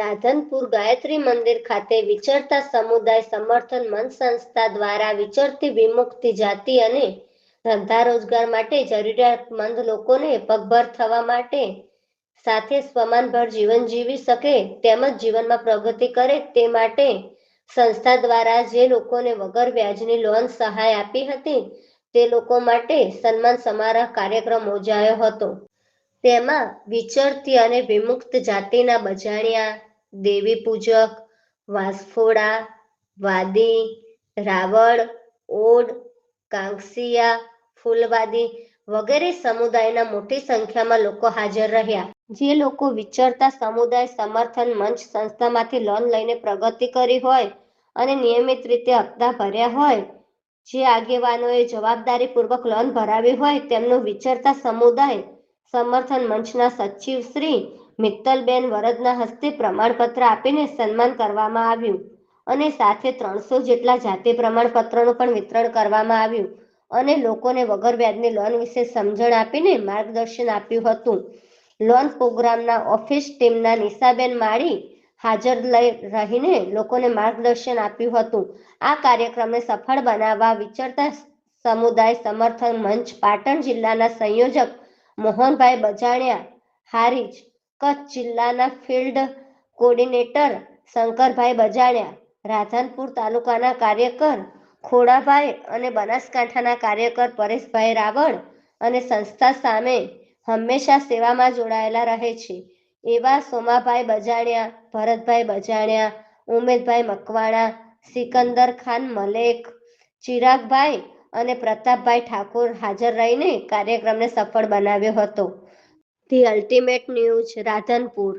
રાધનપુર ગાયત્રી મંદિર ખાતે વિચરતા સમુદાય સમર્થન મંચ સંસ્થા દ્વારા વિચરતી વિમુક્તિ જાતિ અને ધંધા રોજગાર માટે જરૂરિયાતમંદ લોકોને પગભર થવા માટે સાથે સ્વમાનભર જીવન જીવી શકે તેમજ જીવનમાં પ્રગતિ કરે તે માટે સંસ્થા દ્વારા જે લોકોને વગર વ્યાજની લોન સહાય આપી હતી, તે લોકો માટે સન્માન સમારોહ કાર્યક્રમ યોજાયો હતો. તેમાં વિચરતી અને વિમુક્ત જાતિના બજાણિયા દેવી પૂજક, વાસફોડા, વાદી, રાવળ, ઓડ, કાંકસિયા, ફૂલવાદી વગેરે સમુદાયના મોટી સંખ્યામાં લોકો હાજર રહ્યા. જે લોકો વિચરતા સમુદાય સમર્થન મંચ સંસ્થામાંથી લોન લઈને પ્રગતિ કરી હોય અને નિયમિત રીતે હપ્તા ભર્યા હોય, જે આગેવાનોએ જવાબદારીપૂર્વક લોન ભરાવી હોય, તેમનું વિચરતા સમુદાય સમર્થન મંચના સચિવ શ્રી મિત્તલબેન વરદના હસ્તે પ્રમાણપત્ર આપીને સન્માન કરવામાં આવ્યું અને સાથે ત્રણસો જેટલા જાતિ પ્રમાણપત્રનું પણ વિતરણ કરવામાં આવ્યું અને લોકોને વગર વ્યાજની લોન વિશે સમજણ આપીને માર્ગદર્શન આપ્યું હતું. લોન પ્રોગ્રામના ઓફિસ ટીમના નિશાબેન માળી હાજર લઈ રહીને લોકોને માર્ગદર્શન આપ્યું હતું. આ કાર્યક્રમને સફળ બનાવવા વિચરતા સમુદાય સમર્થન મંચ પાટણ જિલ્લાના સંયોજક મોહનભાઈ બજાણિયા હારીજ કચ્છ જિલ્લાના ફિલ્ડ કોર્ડિનેટર શંકરભાઈ બજાણિયા, રાધનપુર તાલુકાના કાર્યકર ખોડાભાઈ અને બનાસકાંઠાના કાર્યકર પરેશભાઈ રાવળ અને સંસ્થા સામે હંમેશા સેવામાં જોડાયેલા રહે છે. એવા સોમાભાઈ બજાણ્યા, ભરતભાઈ બજાણ્યા, ઉમેદભાઈ મકવાણા, સિકંદર ખાન મલેક, ચિરાગભાઈ અને પ્રતાપભાઈ ઠાકોર હાજર રહીને કાર્યક્રમને સફળ બનાવ્યો હતો. The ultimate news Radhanpur.